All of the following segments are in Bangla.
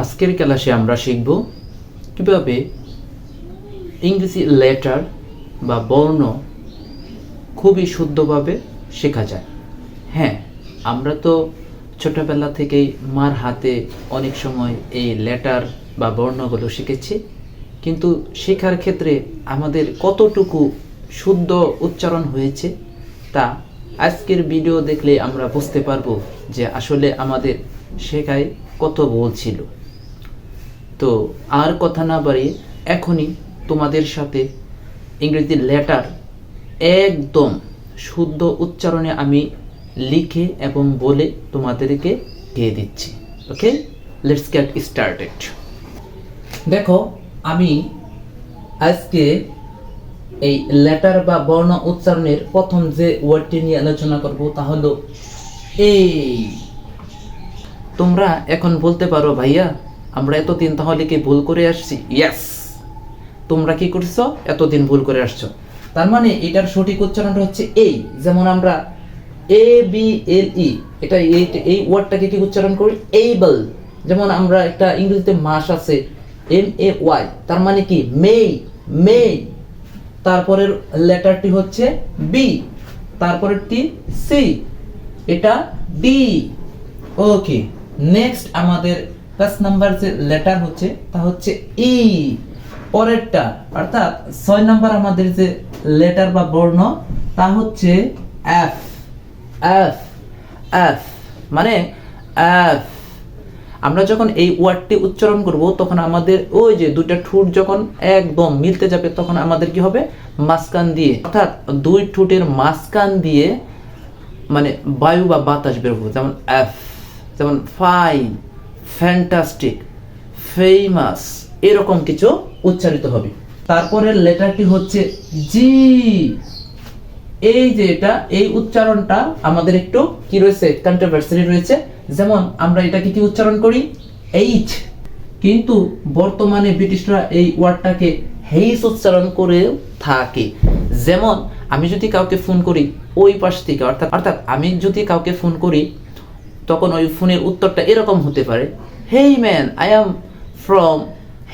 আজকের ক্লাসে আমরা শিখব কীভাবে ইংরেজি লেটার বা বর্ণ খুবই শুদ্ধভাবে শেখা যায়। হ্যাঁ আমরা তো ছোটবেলা থেকেই মার হাতে অনেক সময় এই লেটার বা বর্ণগুলো শিখেছি, কিন্তু শেখার ক্ষেত্রে আমাদের কতটুকু শুদ্ধ উচ্চারণ হয়েছে তা আজকের ভিডিও দেখলে আমরা বুঝতে পারব যে আসলে আমাদের শেখায় কত ভুল ছিল। তো আর কথা না বাড়িয়ে এখনই তোমাদের সাথে ইংরেজি লেটার একদম শুদ্ধ উচ্চারণে আমি লিখে এবং বলে তোমাদেরকে দিয়ে দিচ্ছি। ওকে লেটস গেট স্টার্টেড দেখো, আমি আজকে এই লেটার বা বর্ণ উচ্চারণের প্রথম যে ওয়ার্ডটি নিয়ে আলোচনা করব তা হলো এই। তোমরা এখন বলতে পারো, ভাইয়া আমরা এতদিন তাহলে কি ভুল করে আসছি? ইয়েস তোমরা কি করছ? এতদিন ভুল করে আসছো। তার মানে এটার সঠিক উচ্চারণটা হচ্ছে এই যেমন আমরা এ বি এল ই এটা এই এই ওয়ার্ডটাকে কি উচ্চারণ করি? এইবল যেমন আমরা একটা ইংরেজিতে মাস আছে এম এ ওয়াই তার মানে কি? মেই মেই তারপরের লেটারটি হচ্ছে বি তারপরেরটি সি এটা ডি ওকে নেক্সট আমাদের পাঁচ নাম্বার যে লেটার হচ্ছে, তা হচ্ছে ই পরেরটা, অর্থাৎ ছয় নাম্বার আমাদের যে লেটার বা বর্ণ, তা হচ্ছে এফ এফ এফ মানে এফ আমরা যখন এই ওয়ার্ডটি উচ্চারণ করব, তখন আমাদের ওই যে দুইটা ঠোঁট যখন একদম মিলতে যাবে, তখন আমাদের কি হবে? মাঝখান দিয়ে। অর্থাৎ দুই ঠোঁটের মাঝখান দিয়ে মানে বায়ু বা বাতাস বের হবে, যেমন এফ যেমন ফাইন ফ্যান্টাস্টিক ফেমাস এরকম কিছু উচ্চারিত হবে। তারপরের লেটারটি হচ্ছে জি এই যে এটা, এই উচ্চারণটা আমাদের একটু কি রয়েছে? কন্ট্রোভার্সি রয়েছে। যেমন আমরা এটাকে কি উচ্চারণ করি? এইচ কিন্তু বর্তমানে ব্রিটিশরা এই ওয়ার্ডটাকে হেইস উচ্চারণ করে থাকে। যেমন, আমি যদি কাউকে ফোন করি, ওই পাশ থেকে, অর্থাৎ অর্থাৎ আমি যদি কাউকে ফোন করি তখন ওই ফোনের উত্তরটা এরকম হতে পারে hey man I am from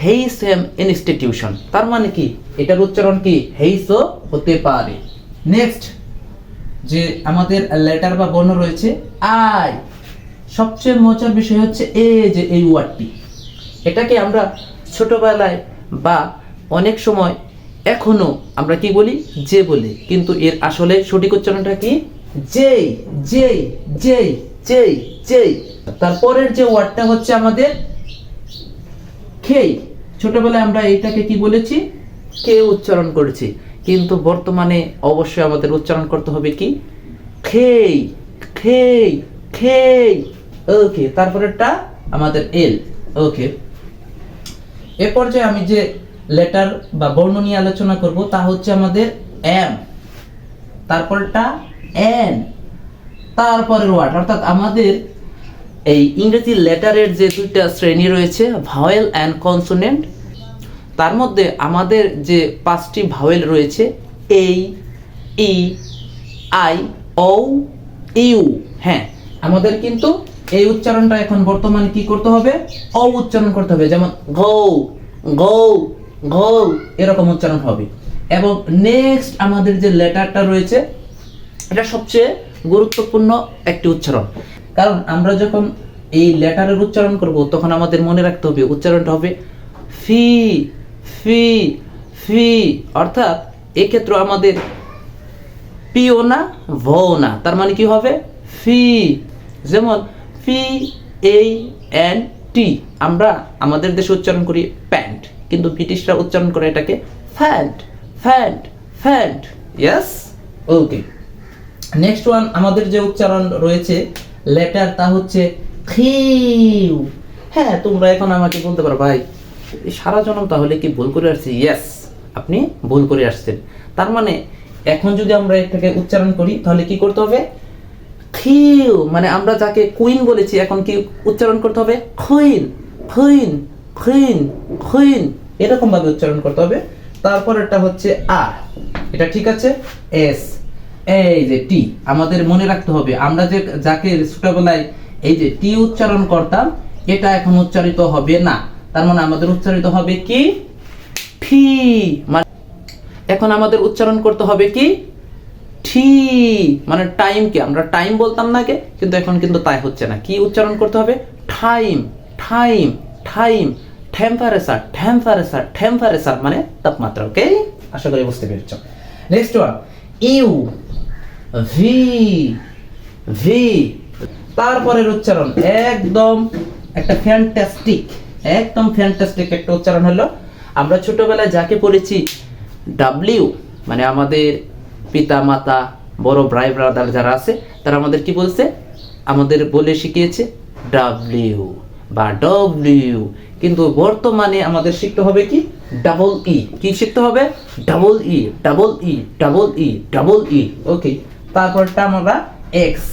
Hayes M institution তার মানে কি? এটার উচ্চারণ কি? হেইসও হতে পারে। নেক্সট যে আমাদের লেটার বা বর্ণ রয়েছে আই সবচেয়ে মজার বিষয় হচ্ছে এ, যে এই ওয়ার্ডটি এটাকে আমরা ছোটবেলায় বা অনেক সময় এখনও আমরা কি বলি? যে বলি। কিন্তু এর আসলে সঠিক উচ্চারণটা কি? যেই যেই যেই যেই চেই তারপরের যে ওয়ার্ডটা হচ্ছে আমাদের খেই। ছোটবেলায় আমরা এটাকে কি বলেছি? কে উচ্চারণ করেছি? কিন্তু বর্তমানে অবশ্যই আমাদের উচ্চারণ করতে হবে কি? খেই খেই খেই। ওকে, তারপরেরটা আমাদের এল। ওকে। এ পর্যায়ে আমি যে লেটার বা বর্ণ নিয়ে আলোচনা করব তা হচ্ছে আমাদের এম। তারপরটা এন। তারপরের ওয়ার্ড অর্থাৎ আমাদের এই ইংরেজি লেটারের যে দুইটা শ্রেণি রয়েছে ভাওয়েল অ্যান্ড কনসোনেন্ট তার মধ্যে আমাদের যে পাঁচটি ভাওয়েল রয়েছে এই ই, আই ও ইউ হ্যাঁ আমাদের কিন্তু এই উচ্চারণটা এখন বর্তমানে কি করতে হবে? অ উচ্চারণ করতে হবে, যেমন গৌ গৌ গৌ এরকম উচ্চারণ হবে। এবং নেক্সট আমাদের যে লেটারটা রয়েছে, এটা সবচেয়ে গুরুত্বপূর্ণ একটি উচ্চারণ। কারণ আমরা যখন এই লেটারের উচ্চারণ করব, তখন আমাদের মনে রাখতে হবে, উচ্চারণটা হবে ফি ফি ফি। অর্থাৎ এক্ষেত্রে আমাদের পিও না ভো না। তার মানে কি হবে? ফি। যেমন ফি এই এন, টি। আমরা আমাদের দেশে উচ্চারণ করি প্যান্ট। কিন্তু ব্রিটিশরা উচ্চারণ করে এটাকে ফ্যান্ট ফ্যান্ট ফ্যান্ট। ইয়াস? ওকে। নেক্সট ওয়ান আমাদের যে উচ্চারণ রয়েছে লেটার তা হচ্ছে খিউ। হ্যাঁ তোমরা এখন আমাকে বলতে পারো, ভাই সারা জনম তাহলে কি ভুল করে আসছি? ইয়েস আপনি ভুল করে আসছেন। তার মানে এখন যদি আমরা এটাকে উচ্চারণ করি, তাহলে কি করতে হবে? খিউ মানে আমরা যাকে কুইন বলেছি, এখন কি উচ্চারণ করতে হবে? খুইন খুইন খুইন খুইন এরকম ভাবে উচ্চারণ করতে হবে। তারপর তারপরেরটা হচ্ছে আর এটা ঠিক আছে? এস এই যে টি, আমাদের মনে রাখতে হবে, আমরা যে যাকে ছোটবেলায় এই যে টি উচ্চারণ করতাম, এটা এখন উচ্চারিত হবে না। তার মানে আমাদের উচ্চারিত হবে কি? ফি। মানে এখন আমাদের উচ্চারণ করতে হবে কি? ঠি। মানে টাইম কি, আমরা টাইম বলতাম না আগে কিন্তু এখন কিন্তু তাই হচ্ছে না। কি উচ্চারণ করতে হবে? Time time time temperature temperature temperature মানে তাপমাত্রা ওকে আশা করি বুঝতে পেরেছ। Next one U. V V. তারপরের উচ্চারণ, একদম একটা ফ্যান্টাস্টিক একদম ফ্যান্টাস্টিক একটা উচ্চারণ হলো, আমরা ছোটবেলায় যাকে পড়েছি ডাব্লিউ মানে আমাদের পিতা, মাতা, বড় ভাই ব্রাদার যারা আছে, তারা আমাদের কি বলছে? আমাদের বলে শিখিয়েছে ডাব্লিউ বা ডব্লিউ কিন্তু বর্তমানে আমাদের শিখতে হবে কি? ডাবল ই কি শিখতে হবে? Double E double E double E double E okay তারপরটা আমরা এক্স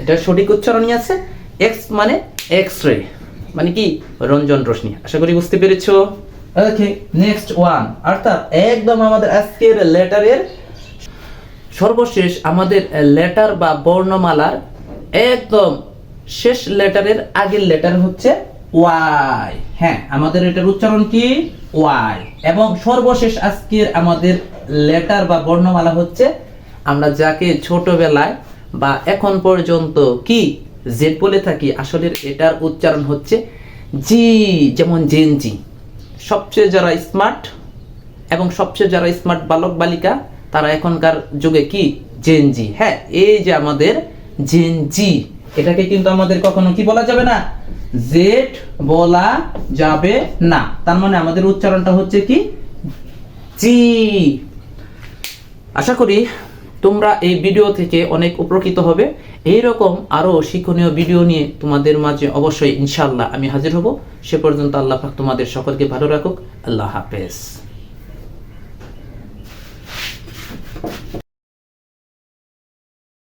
এটা সঠিক উচ্চারণই আছে। এক্স মানে এক্স রে মানে কি? রঞ্জন রশ্মি। আশা করি বুঝতে পেরেছ? ওকে নেক্সট ওয়ান অর্থাৎ একদম আমাদের আজকের লেটারের সর্বশেষ আমাদের লেটার বা বর্ণমালার একদম শেষ লেটারের আগের লেটার হচ্ছে ওয়াই হ্যাঁ আমাদের এটার উচ্চারণ কি? ওয়াই এবং সর্বশেষ আজকের আমাদের লেটার বা বর্ণমালা হচ্ছে আমরা যাকে ছোটবেলায় বা এখন পর্যন্ত কি জেড বলে থাকি আসলে এটার উচ্চারণ হচ্ছে জি, যেমন জেনজি সবচেয়ে যারা স্মার্ট এবং সবচেয়ে যারা স্মার্ট বালক বালিকা, তারা এখনকার যুগে কি? জেনজি হ্যাঁ এই যে আমাদের জেনজি এটাকে কিন্তু আমাদের কখনো কি বলা যাবে না? জেড বলা যাবে না। তার মানে আমাদের উচ্চারণটা হচ্ছে কি? জি। আশা করি তোমরা এই ভিডিও থেকে অনেক উপকৃত হবে। এই রকম আরও শিক্ষণীয় ভিডিও নিয়ে তোমাদের মাঝে অবশ্যই ইনশাল্লাহ আমি হাজির হব। সে পর্যন্ত আল্লাহ পাক তোমাদের সকলকে ভালো রাখুক। আল্লাহ হাফেজ।